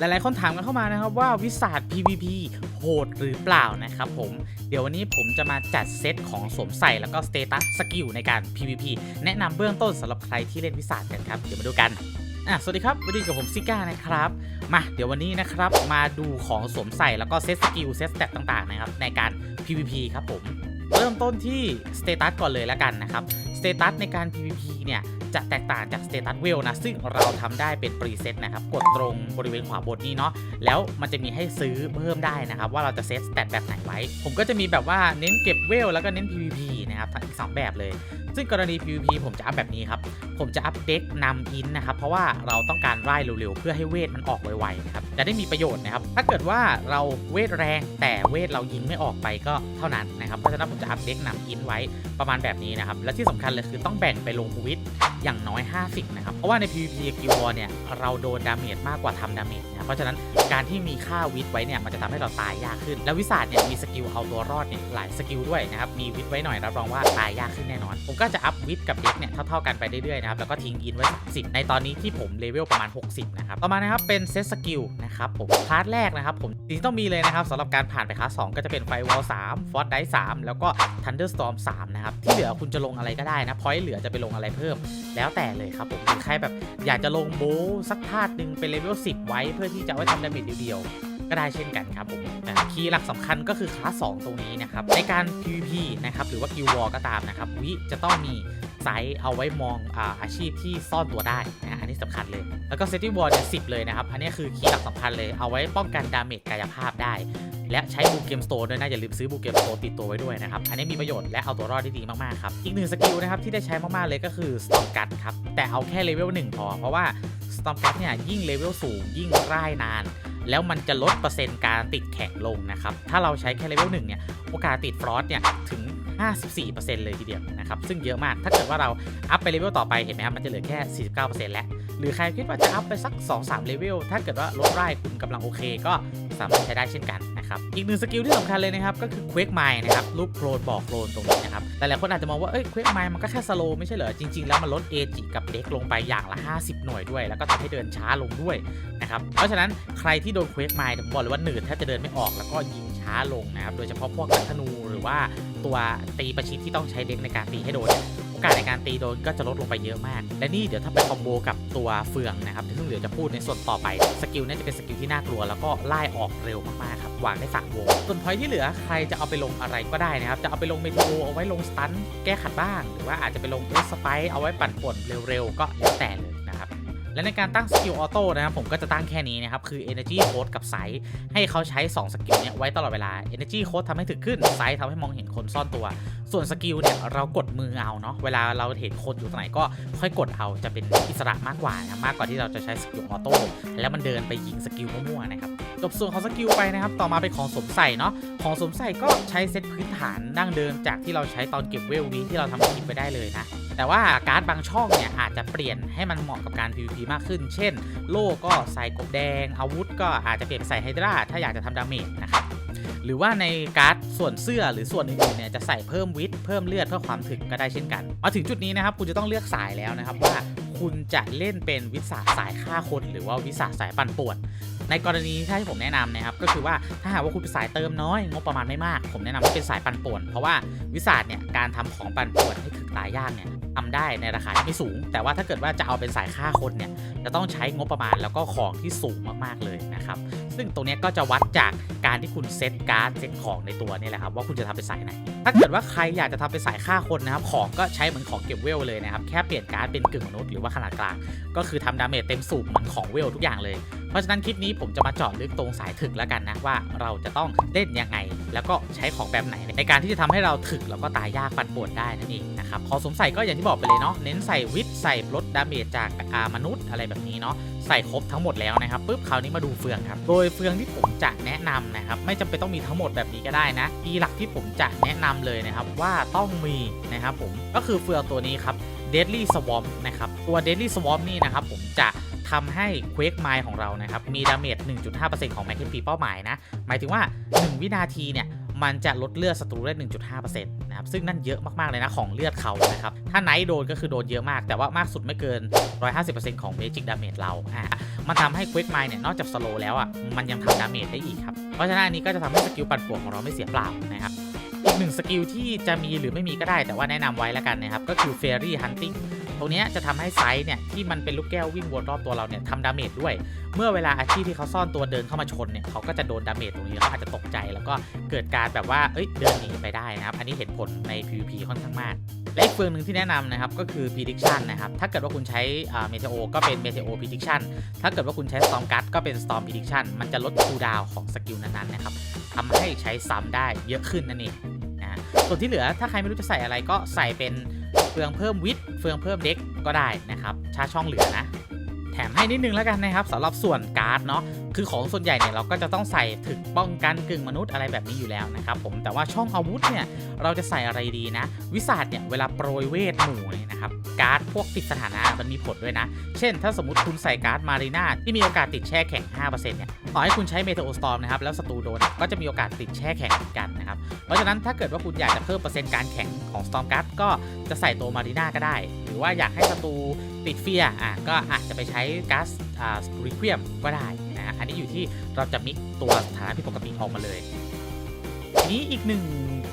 หลายๆคนถามกันเข้ามานะครับว่าวิสาด PVP โหดหรือเปล่านะครับผมเดี๋ยววันนี้ผมจะมาจัดเซตของสวมใส่แล้วก็สเตตัสสกิลในการ PVP แนะนำเบื้องต้นสำหรับใครที่เล่นวิสาดกันครับ เดี๋ยวมาดูกันอะสวัสดีครับวันนี้กับผมซิก้านะครับ มาเดี๋ยววันนี้นะครับมาดูของสวมใส่แล้วก็เซตสกิลเซตสเตตต่างๆนะครับในการ PVP ครับผมเริ่มต้นที่สเตตัสก่อนเลยแล้วกันนะครับ สเตตัสในการ PVP เนี่ยจะแตกต่างจากสเตตัสเวลนะ ซึ่งเราทำได้เป็นปรีเซ็ตนะครับ กดตรงบริเวณขวาบนนี้เนาะแล้วมันจะมีให้ซื้อเพิ่มได้นะครับ ว่าเราจะเซตสเตตแบบไหนไว้ ผมก็จะมีแบบว่าเน้นเก็บเวลแล้วก็เน้น PVP นะครับทั้งอีกสองแบบเลย ซึ่งกรณี PVP ผมจะอัพแบบนี้ครับ ผมจะอัพเด็กนำอินนะครับ เพราะว่าเราต้องการไล่เร็วๆ เพื่อให้เวทมันออกไวๆนะครับจะได้มีประโยชน์นะครับ ถ้าเกิดว่าเราเวทแรงแต่เวทเรายิงไม่ออกไปก็เท่านั้นนะครับเพราะฉะนั้นผมจะอัพเด็กนำอินไว้ประมาณแบบนี้นะครับและที่สำคัญเลยคือต้องแบ่งไปลงวิตอย่างน้อย 50 นะครับ เพราะว่าใน PVP กิวอเนี่ย เราโดนดาเมจมากกว่าทำดาเมจนะครับเพราะฉะนั้นการที่มีค่าวิทไว้เนี่ย มันจะทำให้เราตายยากขึ้น แล้ววิสาดเนี่ย มีสกิลเอาตัวรอดเนี่ย หลายสกิลด้วยนะครับ มีวิทไว้หน่อยรับรองว่าตายยากขึ้นแน่นอน ผมก็จะอัพวิทกับเด็กเนี่ยเท่าๆกันไปเรื่อยๆนะครับ แล้วก็ทิ้งอินไว้30ในตอนนี้ที่ผมเลเวลประมาณ 60 นะครับ ต่อมานะครับเป็นเซตสกิลนะครับผมคลาสแรกนะครับผมสิ่งที่ต้องมีเลยนะครับสำหรับการผ่านไปคลาส2ก็จะเป็นไฟวอล3ฟอร์ดได3แล้วก็ Thunderstorm 3นะครับที่เหลือคุณจะลงอะไรก็ได้นะพอยต์เหลือจะไปลงอะไรเพิ่ม แล้วแต่เลยครับผมหรือใครแบบอยากจะลงโบสักธาตุหนึ่งเป็นเลเวล10 ไว้เพื่อที่จะไว้ทำดาเมจเดียวๆก็ได้เช่นกันครับผมคีย์หลักสำคัญก็คือคลาส2ตรงนี้นะครับ ในการ PVP นะครับ หรือว่า Guild War ก็ตามนะครับ วิจะต้องมีไซส์เอาไว้มองอาอาชีพที่ซ่อนตัวได้นะอันนี้สำคัญเลย แล้วก็ Setting Wall เนี่ย10เลยนะครับ อันนี้คือคีย์หลักสำคัญเลยเอาไว้ป้องกันดาเมจกายภาพได้ และใช้บูเกมสโตร์ด้วยนะอย่าลืมซื้อบูเกมสโตร์ติดตัวไว้ด้วยนะครับ อันนี้มีประโยชน์และเอาตัวรอดได้ดีมากๆครับ อีกหนึ่งสกิลนะครับที่ได้ใช้มากๆเลยก็คือ Storm Gun ครับ แต่เอาแค่เลเวล1พอ เพราะว่า Storm Gun เนี่ยยิ่งเลเวลสูง ยิ่งร่ายนาน แล้วมันจะลดเปอร์เซ็นต์การติดแข็งลงนะครับ ถ้าเราใช้แค่เลเวล1เนี่ยโอกาสติดฟรอสเนี่ยถึง54%เลยทีเดียวนะครับ ซึ่งเยอะมาก ถ้าเกิดว่าเราอัพไปเลเวลต่อไป เห็นไหมครับ มันจะเหลือแค่ 49%แล้ว หรือใครคิดว่าจะอัพไปสัก 2-3 เลเวล ถ้าเกิดว่าลดไร่คุณกำลังโอเค ก็สามารถใช้ได้เช่นกัน นะครับอีกหนึ่งสกิลที่สำคัญเลยนะครับก็คือ Quake Mine นะครับรูปโคลนบอกโคลนตรงนี้นะครับหลายๆคนอาจจะมองว่าเอ้ย Quake Mine มันก็แค่สโลไม่ใช่เหรอจริง ๆ แล้วมันลดเอจิกับเด็กลงไปอย่างละ 50 หน่วยด้วย แล้วก็ทำให้เดินช้าลงด้วยนะครับเพราะฉะนั้นใครที่โดน Quake Mine ผมบอกเลยว่าหนืดแทบจะเดินไม่ออกแล้วก็ยิงช้าลงนะครับโดยเฉพาะพวกนัธนูหรือว่าตัวตีประชิดที่ต้องใช้เด็กในการตีให้โดน กาสในการตีโดนก็จะลดลงไปเยอะมาก และนี่เดี๋ยวถ้าไปคอมโบกับตัวเฟืองนะครับซึ่งเดี๋ยวจะพูดในส่วนต่อไปสกิลน่าจะเป็นสกิลที่น่ากลัวแล้วก็ไล่ออกเร็วมากๆครับวางได้สามวงส่วนพอยที่เหลือใครจะเอาไปลงอะไรก็ได้นะครับจะเอาไปลงเมทัลเอาไว้ลงสตันแก้ขัดบ้าง หรือว่าอาจจะไปลงเอสไปเอาไว้ปั่นป่วนเร็วๆ ก็แล้วแต่เลยนะครับและในการตั้งสกิลออโต้นะครับผมก็จะตั้งแค่นี้นะครับคือ Energy Code กับไซส์ให้เขาใช้ 2 สกิลเนี้ยไว้ตลอดเวลา Energy Code ทำให้ถึกขึ้นไซส์ทำให้มองเห็นคนซ่อนตัว ส่วนสกิลเนี่ยเรากดมือเอาเนาะเวลาเราเห็นคนอยู่ตรงไหนก็ค่อยกดเอาจะเป็นอิสระมากกว่านะมากกว่าที่เราจะใช้สกิลออโต้แล้วมันเดินไปยิงสกิลมั่วๆนะครับจบส่วนของสกิลไปนะครับ ต่อมาเป็นของสมใส่เนาะของสมใส่ก็ใช้เซตพื้นฐานดั้งเดิมจากที่เราใช้ตอนเก็บเวลวีที่เราทำคลิปไปได้เลยนะแต่ว่าการ์ดบางช่องเนี่ยอาจจะเปลี่ยนให้มันเหมาะกับการ PVP มากขึ้น เช่น โล่ก็ใส่กบแดง อาวุธก็อาจจะเปลี่ยนใส่ไฮดราถ้าอยากจะทำดาเมจนะครับ หรือว่าในการ์ดส่วนเสื้อหรือส่วนอื่นๆเนี่ยจะใส่เพิ่มวิทเพิ่มเลือดเพื่อความถึกก็ได้เช่นกันมาถึงจุดนี้นะครับคุณจะต้องเลือกสายแล้วนะครับว่าคุณจะเล่นเป็นวิสาสายฆ่าคน หรือว่าวิสาสายปั่นป่วน ในกรณีที่ให้ผมแนะนำนะครับก็คือว่าถ้าหากว่าคุณเป็นสายเติมน้อยงบประมาณไม่มาก ผมแนะนำให้เป็นสายปันป่วน เพราะว่าวิสาสเนี่ยการทำของปันป่วนให้ถึกตายยากเนี่ยทำได้ในราคาที่ไม่สูง แต่ว่าถ้าเกิดว่าจะเอาเป็นสายฆ่าคนเนี่ยจะต้องใช้งบประมาณแล้วก็ของที่สูงมากๆเลยนะครับซึ่งตรงนี้ก็จะวัดจากการที่คุณเซตการ์ดเซตของในตัวนี่แหละครับว่าคุณจะทำเป็นสายไหน ถ้าเกิดว่าใครอยากจะทำเป็นสายฆ่าคนนะครับของก็ใช้เหมือนของเก็บเวลเลยนะครับแค่เปลี่ยนการ์ดเป็นกึ่งมนุษย์หรือว่าขนาดกลางก็คือทำดาเมจเต็มสูบเหมือนของเวลทุกอย่างเลย เพราะฉะนั้นคลิปนี้ผมจะมาเจาะลึกตรงสายถึกแล้วกันนะว่าเราจะต้องเล่นยังไง แล้วก็ใช้ของแบบไหน ในการที่จะทำให้เราถึกแล้วก็ตายยากปันป่วนได้นั่นเองนะครับพอสมใส่ก็อย่างที่บอกไปเลยเนาะเน้นใส่วิทย์ใส่ลดดาเมจจากอามนุษย์อะไรแบบนี้เนาะใส่ครบทั้งหมดแล้วนะครับปุ๊บคราวนี้มาดูเฟืองครับโดยเฟืองที่ผมจะแนะนำนะครับไม่จำเป็นต้องมีทั้งหมดแบบนี้ก็ได้นะทีหลักที่ผมจะแนะนำเลยนะครับว่าต้องมีนะครับผมก็คือเฟืองตัวนี้ครับ Deadly Swarm นะครับตัว Deadly Swarm นี่นะครับผมจะ ทำให้ Quake Mine ของเรานะครับมีดาเมจ 1.5%ของ Max HP เป้าหมายนะ หมายถึงว่า 1 วินาทีเนี่ยมันจะลดเลือดศัตรูได้ 1.5%นะครับ ซึ่งนั่นเยอะมาก ๆ เลยนะของเลือดเขานะครับ ถ้าไนท์โดนก็คือโดนเยอะมาก แต่ว่ามากสุดไม่เกิน 150%ของเมจิกดาเมจเรา อะมันทำให้ Quick Mind เนี่ย นอกจากสโลแล้วอะ มันยังทำดาเมจได้อีกครับ เพราะฉะนั้นอันนี้ก็จะทำให้สกิลปั่นป่วนของเราไม่เสียเปล่านะครับ อีกหนึ่งสกิลที่จะมีหรือไม่มีก็ได้ แต่ว่าแนะนำไว้แล้วกันนะครับ ก็คือ Fairy Hunting รงนี้จะทำให้ไซส์เนี่ยที่มันเป็นลูกแก้ววิ่งวนรอบตัวเราเนี่ยทำดาเมจด้วย เมื่อเวลาอาชีพที่เขาซ่อนตัวเดินเข้ามาชนเนี่ยเขาก็จะโดนดาเมจตรงนี้แล้วเขาอาจจะตกใจแล้วก็เกิดการแบบว่าเอ้ยเดินหนีไปได้นะครับ อันนี้เห็นผลใน PVP ค่อนข้างมากและอีกเฟืองหนึ่งที่แนะนำนะครับก็คือ prediction นะครับ ถ้าเกิดว่าคุณใช้เมเทโอก็เป็น Meteo prediction ถ้าเกิดว่าคุณใช้ storm guard ก็เป็น storm prediction มันจะลดคูดาวของสกิลนั้นๆนะครับทำให้ใช้ซ้ำได้เยอะขึ้นนั่นเอง ส่วนที่เหลือถ้าใครไม่รู้จะใส่อะไรก็ใส่เป็นเฟืองเพิ่มวิทเฟืองเพิ่มเด็กก็ได้นะครับชาช่องเหลือนะแถมให้นิดนึงแล้วกันนะครับสำหรับส่วนการ์ดเนาะคือของส่วนใหญ่เนี่ยเราก็จะต้องใส่ถึกป้องกันกึ่งมนุษย์อะไรแบบนี้อยู่แล้วนะครับผมแต่ว่าช่องอาวุธเนี่ยเราจะใส่อะไรดีนะ วิสาดเนี่ยเวลาโปรยเวทหมู่เนี่ยนะครับการ์ดพวกติดสถานะมันมีผลด้วยนะ เช่น ถ้าสมมติคุณใส่การ์ดมารีนาที่มีโอกาสติดแช่แข็ง 5%เนี่ย ต่อให้คุณใช้เมโทโอสตอมนะครับแล้วศัตรูโดนก็จะมีโอกาสติดแช่แข็งเหมือนกันนะครับ เพราะฉะนั้นถ้าเกิดว่าคุณอยากจะเพิ่มเปอร์เซ็นต์การแข็งของสตอมการ์ดก็จะใส่ตัวมารีนาก็ได้ หรือว่าอยากให้ศัตรูติดเฟียอะก็อาจจะไปใช้ก๊าซอ่ารีควีมก็ได้นะอันนี้อยู่ที่เราจะมิกตัวสถานะผิดปกติออกมาเลยนี้อีกหนึ่ง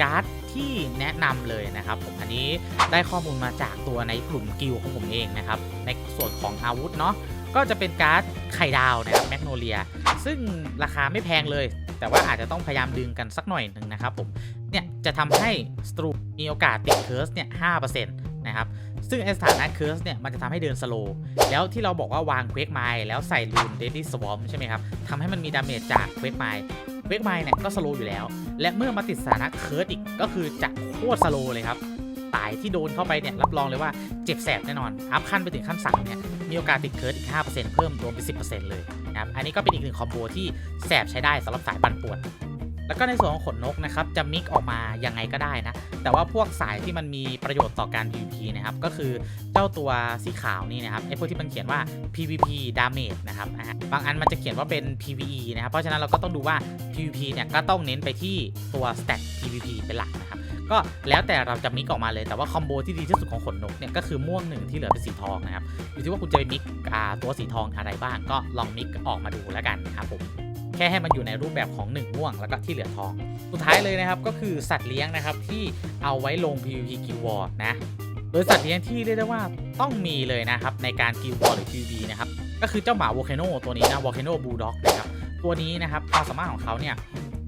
การ์ดที่แนะนำเลยนะครับผมอันนี้ได้ข้อมูลมาจากตัวในกลุ่มกิลของผมเองนะครับในส่วนของอาวุธเนาะ ก็จะเป็นการ์ดไข่ดาวนะครับแมกโนเลีย ซึ่งราคาไม่แพงเลย แต่ว่าอาจจะต้องพยายามดึงกันสักหน่อยหนึ่งนะครับผม เนี่ยจะทำให้สตรูมีโอกาสติดเคิร์สเนี่ย5%นะครับ ซึ่งไอสถานะเคิร์สเนี่ยมันจะทำให้เดินสโลว์แล้วที่เราบอกว่าวางเควกไมล์แล้วใส่ลูนเดลี่สวอมใช่ไหมครับทำให้มันมีดาเมจจากเควกไมล์เวกไมล์เนี่ยก็สโลว์อยู่แล้ว และเมื่อมาติดสถานะเคิร์สอีกก็คือจะโคตรสโลว์เลยครับ ตายที่โดนเข้าไปเนี่ยรับรองเลยว่าเจ็บแสบแน่นอน อัพขั้นไปถึงขั้นสามเนี่ย มีโอกาสติดเคิร์สอีก 5%เพิ่มรวมเป็น 10%เลยนะครับ อันนี้ก็เป็นอีกหนึ่งคอมโบที่แสบใช้ได้สำหรับสายปั่นป่วน แล้วก็ในส่วนของขนนกนะครับจะมิกออกมายังไงก็ได้นะ แต่ว่าพวกสายที่มันมีประโยชน์ต่อการ PVP นะครับ ก็คือเจ้าตัวสีขาวนี่นะครับไอ้พวกที่มันเขียนว่า PVP damage นะครับบางอันมันจะเขียนว่าเป็น PVE นะครับ เพราะฉะนั้นเราก็ต้องดูว่า PVP เนี่ยก็ต้องเน้นไปที่ตัว stat PVP เป็นหลักนะครับ ก็แล้วแต่เราจะมิกออกมาเลยแต่ว่าคอมโบที่ดีที่สุดของขนนกเนี่ยก็คือม่วงหนึ่งที่เหลือเป็นสีทองนะครับอยู่ที่ว่าคุณจะไปมิกตัวสีทองอะไรบ้าง ก็ลองมิกออกมาดูแล้วกันนะครับผมแค่ให้มันอยู่ในรูปแบบของ 1 ม่วงแล้วก็ที่เหลือทอง สุดท้ายเลยนะครับก็คือสัตว์เลี้ยงนะครับที่เอาไว้ลง PVP Guild War นะโดยสัตว์เลี้ยงที่เรียกได้ว่าต้องมีเลยนะครับในการ Guild War หรือ PVP นะครับก็คือเจ้าหมา Volcano ตัวนี้นะ Volcano Bulldog นะครับตัวนี้นะครับความสามารถของเขาเนี่ย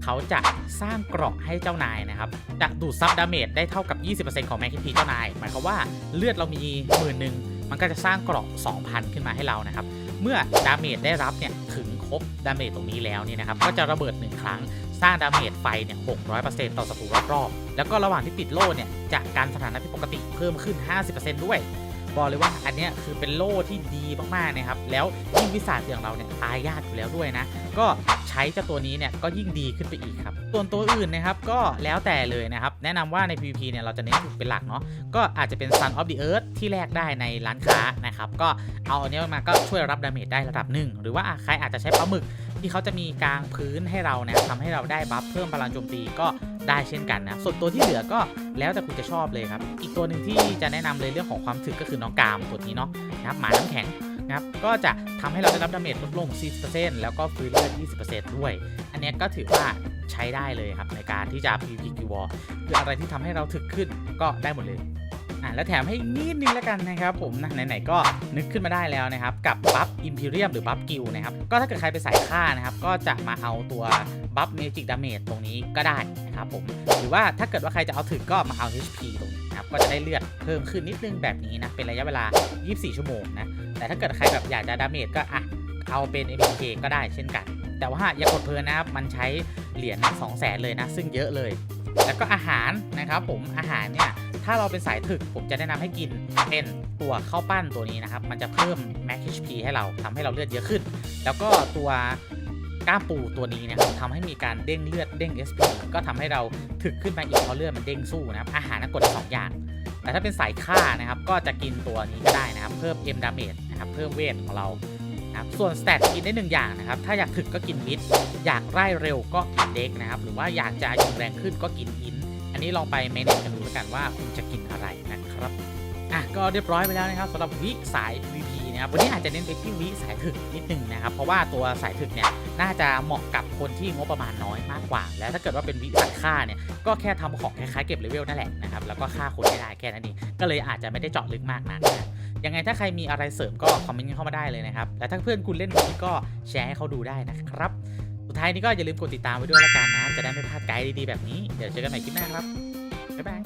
เขาจะสร้างเกราะให้เจ้านายนะครับจะดูดซับดาเมจได้เท่ากับ 20%ของแมคคิพีเจ้านาย หมายความว่าเลือดเรามีหมื่นหนึ่งมันก็จะสร้างเกราะ 2,000 ขึ้นมาให้เรานะครับ เมื่อดาเมจได้รับเนี่ยถึงครบดาเมจตรงนี้แล้วเนี่ยนะครับก็จะระเบิด 1 ครั้งสร้างดาเมจไฟเนี่ย 600%ต่อศัตรูรอบๆ แล้วก็ระหว่างที่ปิดโล่เนี่ยจะการสถานะผิดปกติเพิ่มขึ้น 50%ด้วย บอกเลยว่าอันเนี้ยคือเป็นโล่ที่ดีมากๆนะครับ แล้วยิ่งวิสาจอย่างเราเนี่ยตายยากอยู่แล้วด้วยนะ ก็ใช้เจ้าตัวนี้เนี่ยก็ยิ่งดีขึ้นไปอีกครับ ส่วนตัวอื่นนะครับก็แล้วแต่เลยนะครับ แนะนำว่าใน PVP เนี่ยเราจะเน้นถูกเป็นหลักเนาะ ก็อาจจะเป็น Sun of the Earth ที่แลกได้ในร้านค้านะครับ ก็เอาอันนี้มาก็ช่วยรับดาเมจได้ระดับหนึ่ง หรือว่าใครอาจจะใช้ปลาหมึก ที่เขาจะมีกลางพื้นให้เรานะทำให้เราได้บัฟเพิ่มพลังโจมตีก็ได้เช่นกันนะ ส่วนตัวที่เหลือก็แล้วแต่คุณจะชอบเลยครับ อีกตัวหนึ่งที่จะแนะนำเลยเรื่องของความถึกก็คือน้องกามตัวนี้เนาะนะครับหมาน้ำแข็งนะครับก็จะทำให้เราได้รับดาเมจลดลง 40%แล้วก็ฟื้นเลือด 20%ด้วย อันนี้ก็ถือว่าใช้ได้เลยครับในการที่จะ PVP Guild War คืออะไรที่ทำให้เราถึกขึ้นก็ได้หมดเลย อะแล้วแถมให้นิดนึงแล้วกันนะครับผมนะไหนๆก็นึกขึ้นมาได้แล้วนะครับ กับบัฟอิมพีเรียมหรือบัฟกิลนะครับ ก็ถ้าเกิดใครไปใสายฆ่านะครับ ก็จะมาเอาตัวบัฟเมจิกดาเมจตรงนี้ก็ได้นะครับผม หรือว่าถ้าเกิดว่าใครจะเอาถึกก็มาเอา HP ตรงนี้นะครับก็จะได้เลือดเพิ่มขึ้นนิดนึงแบบนี้นะ เป็นระยะเวลา 24 ชั่วโมงนะ แต่ถ้าเกิดใครแบบอยากจะดาเมจก็อะเอาเป็น MK ก็ได้เช่นกัน แต่ว่าอย่ากดเพลินนะครับ มันใช้เหรียญ2 0 0 0 0 0 เลยนะ ซึ่งเยอะเลย แล้วก็อาหารนะครับผมอาหารเนี่ย ถ้าเราเป็นสายถึกผมจะแนะนำให้กินเป็นตัวข้าวปั้นตัวนี้นะครับ มันจะเพิ่ม max HP ให้เราทำให้เราเลือดเยอะขึ้น แล้วก็ตัวก้ามปูตัวนี้นะครับทำให้มีการเด้งเลือดเด้ง SP ก็ทำให้เราถึกขึ้นมาอีกเพราะเลือดมันเด้งสู้นะครับ อาหารกดได้สองอย่าง แต่ถ้าเป็นสายฆ่านะครับ ก็จะกินตัวนี้ก็ได้นะครับ เพิ่ม M damage นะครับ เพิ่มเวทของเรานะครับส่วนสเตตกินได้หนึ่งอย่างนะครับ ถ้าอยากถึกก็กินมิด อยากไล่เร็วก็กินเด็กนะครับ หรือว่าอยากจะยิงแรงขึ้นก็กินอิน อันนี้ลองไปเมนจกันดูแล้วกันว่าคุณจะกินอะไรนะครับอะก็เรียบร้อยไปแล้วนะครับสำหรับวิสาย VP นะครับวันนี้อาจจะเน้นไปที่วิสายถึกนิดนึงนะครับ เพราะว่าตัวสายถึกเนี่ยน่าจะเหมาะกับคนที่งบประมาณน้อยมากกว่า แล้วถ้าเกิดว่าเป็นวิตัดค่าเนี่ยก็แค่ทำของคล้ายๆเก็บเลเวลนั่นแหละนะครับแล้วก็ฆ่าคนให้ได้แค่นั้นเองก็เลยอาจจะไม่ได้เจาะลึกมากนักนะยังไงถ้าใครมีอะไรเสริมก็คอมเมนต์เข้ามาได้เลยนะครับ และถ้าเพื่อนคุณเล่นวิก็แชร์ให้เขาดูได้นะครับ ท้ายนี้ก็อย่าลืมกดติดตามไว้ด้วยละกันนะ จะได้ไม่พลาดไกด์ดีๆแบบนี้ เดี๋ยวเจอกันใหม่คลิปหน้าครับ บ๊ายบาย